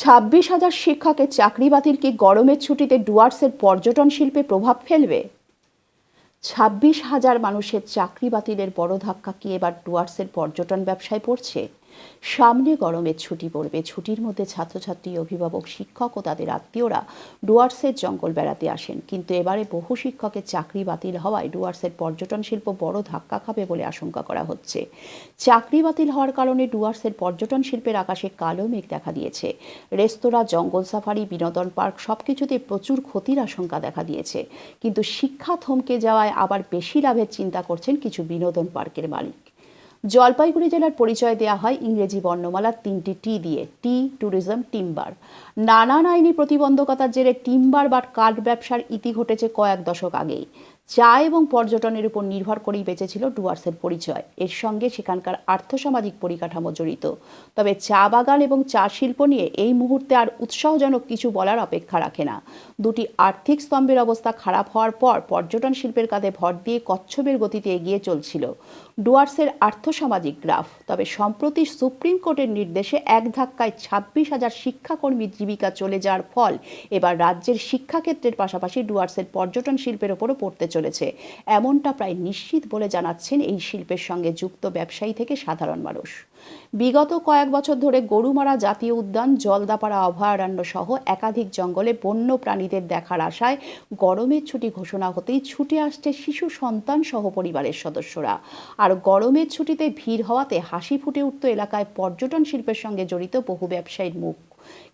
ছাব্বিশ হাজার শিক্ষাকে চাকরি বাতিল কি গরমের ছুটিতে ডুয়ার্সের পর্যটন শিল্পে প্রভাব ফেলবে। ছাব্বিশ হাজার মানুষের চাকরি বাতিলের বড় ধাক্কা কি এবার ডুয়ার্সের পর্যটন ব্যবসায় পড়ছে? সামনে গরমের ছুটি পড়বে। ছুটির মধ্যে ছাত্রছাত্রী, অভিভাবক, শিক্ষক ও তাদের আত্মীয়রা ডুয়ার্সের জঙ্গল বেড়াতে আসেন। কিন্তু এবারে বহু শিক্ষকের চাকরি বাতিল হওয়ায় ডুয়ার্সের পর্যটন শিল্প বড় ধাক্কা খাবে বলে আশঙ্কা করা হচ্ছে। চাকরি বাতিল হওয়ার কারণে ডুয়ার্সের পর্যটন শিল্পের আকাশে কালো মেঘ দেখা দিয়েছে। রেস্তোরাঁ, জঙ্গল সাফারি, বিনোদন পার্ক সবকিছুতে প্রচুর ক্ষতির আশঙ্কা দেখা দিয়েছে। কিন্তু শিক্ষা থমকে যাওয়ায় আবার বেশি লাভের চিন্তা করছেন কিছু বিনোদন পার্কের মালিক। জলপাইগুড়ি জেলার পরিচয় দেওয়া হয় ইংরেজি বর্ণমালার তিনটি টি দিয়ে, টি, ট্যুরিজম, টিম্বার। নানান আইনি প্রতিবন্ধকতার জেরে টিম্বার বা কাঠ ব্যবসার ইতি ঘটেছে কয়েক দশক আগেই। চা এবং পর্যটনের উপর নির্ভর করেই বেঁচেছিল ডুয়ার্সের পরিচয়। এর সঙ্গে সেখানকার আর্থসামাজিক পরিকাঠামো জড়িত। তবে চা বাগান এবং চা শিল্প নিয়ে এই মুহূর্তে আর উৎসাহজনক কিছু বলার অপেক্ষা রাখে না। দুটি আর্থিক স্তম্ভের অবস্থা খারাপ হওয়ার পর পর্যটন শিল্পের কাঁধে ভর দিয়ে কচ্ছপের গতিতে এগিয়ে চলছিল ডুয়ার্সের আর্থসামাজিক গ্রাফ। তবে সম্প্রতি সুপ্রিম কোর্টের নির্দেশে এক ধাক্কায় ছাব্বিশ হাজার শিক্ষাকর্মীর জীবিকা চলে যাওয়ার ফল এবার রাজ্যের শিক্ষাক্ষেত্রের পাশাপাশি ডুয়ার্সের পর্যটন শিল্পের ওপরও পড়তে চলেছে। এমনটা প্রায় নিশ্চিত বলে জানাচ্ছেন এই শিল্পের সঙ্গে যুক্ত ব্যবসায়ী থেকে সাধারণ মানুষ। বিগত কয়েক বছর ধরে গরুমারা জাতীয় উদ্যান, জলদাপাড়া অভয়ারণ্য সহ একাধিক জঙ্গলে বন্য প্রাণীদের দেখার আশায় গরমের ছুটি ঘোষণা হতেই ছুটে আসছে শিশু সন্তান সহ পরিবারের সদস্যরা। আর গরমের ছুটিতে ভিড় হওয়াতে হাসি ফুটে উঠত এলাকায় পর্যটন শিল্পের সঙ্গে জড়িত বহু ব্যবসায়ীর মুখ।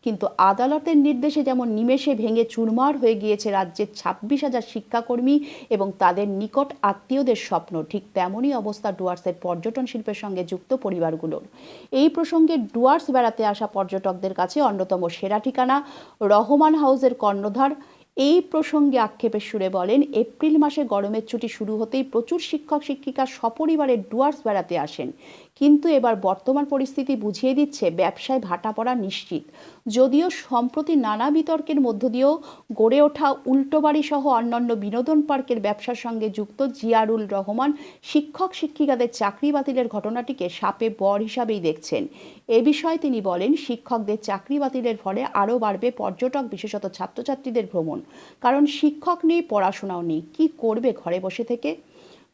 কিন্তু আদালতের নির্দেশে যেমন নিমেষে ভেঙে চুরমার হয়ে গিয়েছে রাজ্যের ছাব্বিশ হাজার শিক্ষাকর্মী এবং তাদের নিকট আত্মীয়দের স্বপ্ন, ঠিক তেমনই অবস্থা ডুয়ার্সের পর্যটন শিল্পের সঙ্গে যুক্ত পরিবারগুলোর। এই প্রসঙ্গে ডুয়ার্স বেড়াতে আসা পর্যটকদের কাছে অন্যতম সেরা ঠিকানা রহমান হাউসের কর্ণধার। এই প্রসঙ্গে আক্ষেপের সুরে বলেন, এপ্রিল মাসে গরমের ছুটি শুরু হতেই প্রচুর শিক্ষক শিক্ষিকা সপরিবারে ডুয়ার্স বেড়াতে আসেন। কিন্তু এবার বর্তমান পরিস্থিতি বুঝিয়ে দিচ্ছে ব্যবসায় ভাটা পড়া নিশ্চিত। যদিও সম্প্রতি নানা বিতর্কের মধ্য দিয়েও গড়ে ওঠা উল্টোবাড়ি সহ অন্যান্য বিনোদন পার্কের ব্যবসার সঙ্গে যুক্ত জিয়ারুল রহমান শিক্ষক শিক্ষিকাদের চাকরি বাতিলের ঘটনাটিকে সাপে বর হিসাবেই দেখছেন। এ বিষয়ে তিনি বলেন, শিক্ষকদের চাকরি বাতিলের ফলে আরও বাড়বে পর্যটক, বিশেষত ছাত্রছাত্রীদের ভ্রমণ। কারণ শিক্ষক নেই, পড়াশোনাও নেই। কি করবে ঘরে বসে থেকে?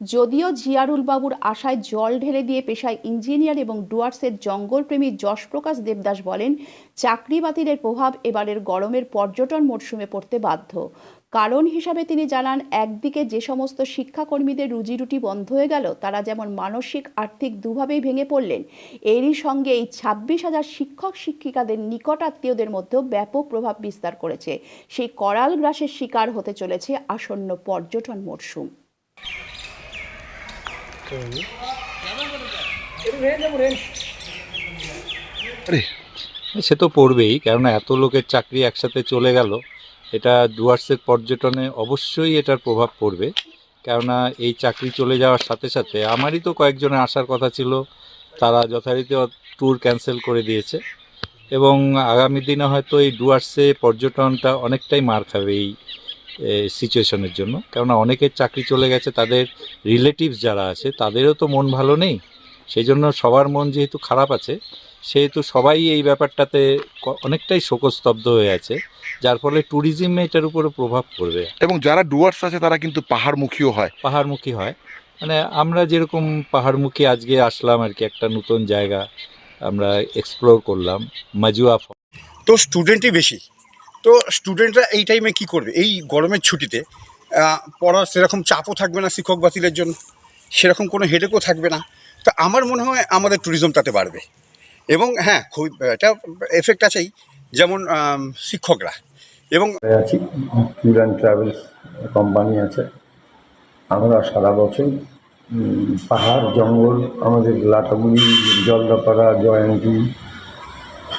যদিও জিয়ারুল বাবুর আশায় জল ঢেলে দিয়ে পেশায় ইঞ্জিনিয়ার এবং ডুয়ার্সের জঙ্গলপ্রেমী যশপ্রকাশ দেবদাস বলেন, চাকরি বাতিলের প্রভাব এবারের গরমের পর্যটন মরশুমে পড়তে বাধ্য। কারণ হিসাবে তিনি জানান, একদিকে যে সমস্ত শিক্ষাকর্মীদের রুজিরুটি বন্ধ হয়ে গেল, তারা যেমন মানসিক, আর্থিক দুভাবেই ভেঙে পড়লেন, এরই সঙ্গে এই ছাব্বিশ হাজার শিক্ষক, শিক্ষিকাদের নিকট আত্মীয়দের মধ্যেও ব্যাপক প্রভাব বিস্তার করেছে। সেই করাল গ্রাসের শিকার হতে চলেছে আসন্ন পর্যটন মরশুম। সে তো পড়বেই, কেননা এত লোকের চাকরি একসাথে চলে গেল, এটা ডুয়ার্সের পর্যটনে অবশ্যই এটার প্রভাব পড়বে, কেননা এই চাকরি চলে যাওয়ার সাথে সাথে আমারই তো কয়েকজনের আসার কথা ছিল, তারা যথারীতি ট্যুর ক্যান্সেল করে দিয়েছে, এবং আগামী দিনে হয়তো এই ডুয়ার্সে পর্যটনটা অনেকটাই মার খাবে এই সিচুয়েশনের জন্য। কেননা অনেকের চাকরি চলে গেছে তাদের রিলেটিভস যারা আছে তাদেরও তো মন ভালো নেই। সেই জন্য সবার মন যেহেতু খারাপ আছে সেহেতু সবাই এই ব্যাপারটাতে ক- অনেকটাই শোকস্তব্ধ হয়ে আছে যার ফলে ট্যুরিজমে এটার উপরে প্রভাব পড়বে। এবং যারা ডুয়ার্স আছে তারা কিন্তু পাহাড়মুখীও হয়। পাহাড়মুখী হয়। মানে আমরা যেরকম পাহাড়মুখী আজকে আসলাম আর কি একটা নতুন জায়গা আমরা এক্সপ্লোর করলাম মাজুয়া তো স্টুডেন্টই বেশি। তো স্টুডেন্টরা এই টাইমে কি করবে? এই গরমের ছুটিতে পড়ার সেরকম চাপও থাকবে না শিক্ষক বাতিলের জন্য, সেরকম কোনো হেডেকও থাকবে না। তো আমার মনে হয় আমাদের ট্যুরিজম তাতে বাড়বে। এবং হ্যাঁ খুব, এটা এফেক্ট আছেই, যেমন শিক্ষকরা। এবং ট্যুর অ্যান্ড ট্রাভেলস কোম্পানি আছে। আমরা সারা বছর পাহাড়, জঙ্গল, আমাদের লাটাগুড়ি জলদাপাড়া, জয়ন্তী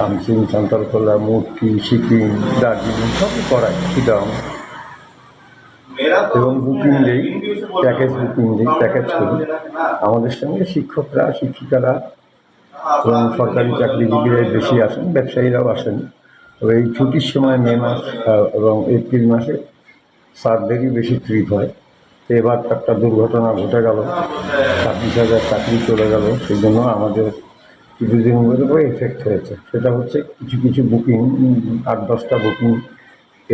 শামসিং সান্তালকোলা মূর্তি, সিকিম, দার্জিলিং, সবই করাই চিটাং এবং বুকিং দিই প্যাকেজ বুকিং দিই প্যাকেজ করি আমাদের সঙ্গে শিক্ষকরা, শিক্ষিকারা এবং সরকারি চাকরিজীবীরা বেশি আসেন, ব্যবসায়ীরাও আসেন। তবে এই ছুটির সময় মে মাস এবং এপ্রিল মাসে স্যারদেরই বেশি ট্রিপ হয়। তো এবার একটা দুর্ঘটনা ঘটে গেল, ছাব্বিশ হাজার চাকরি চলে গেল, সেই জন্য আমাদের কিছুদিন পরে এফেক্ট হয়েছে। সেটা হচ্ছে কিছু কিছু বুকিং আট, দশটা বুকিং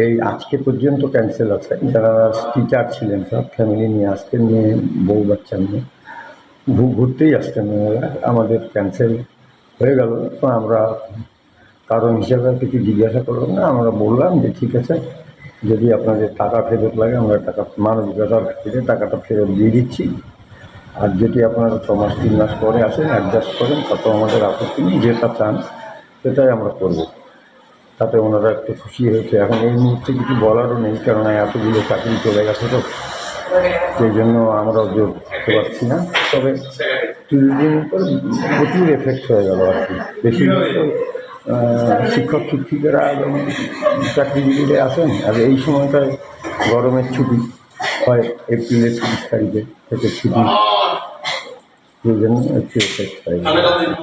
এই আজকে পর্যন্ত ক্যান্সেল আছে। যারা টিচার ছিলেন সব ফ্যামিলি নিয়ে আসতেন নিয়ে বউ বাচ্চা নিয়ে ঘুরতেই আসতেন আমাদের ক্যান্সেল হয়ে গেল। তো আমরা কারণ হিসাবে কিছু জিজ্ঞাসা করলাম না। আমরা বললাম যে, ঠিক আছে, যদি আপনাদের টাকা ফেরত লাগে, আমরা টাকা, মানবিকতার ভিত্তিতে টাকাটা ফেরত দিয়ে দিচ্ছি। আর যদি আপনারা ছ মাস, তিন মাস পরে আসেন অ্যাডজাস্ট করেন তাতেও আমাদের আপত্তি নেই, যেটা চান সেটাই আমরা করব। তাতে ওনারা একটু খুশি হয়েছে। এখন এই মুহূর্তে কিছু বলারও নেই, কেননা এতগুলো চাকরি চলে গেছে তো। সেই জন্য আমরাও জোর করতে পারছি না। তবে কিছুদিন পর প্রচুর এফেক্ট হয়ে গেল আর কি। বেশিরভাগ শিক্ষক, শিক্ষিকারা চাকরিজীবীরা আসেন। আর এই সময়টায় গরমের ছুটি হয়, এপ্রিলের তিরিশ তারিখে থেকে ছুটি। সেই জন্য একটু এফেক্ট হয়ে গেল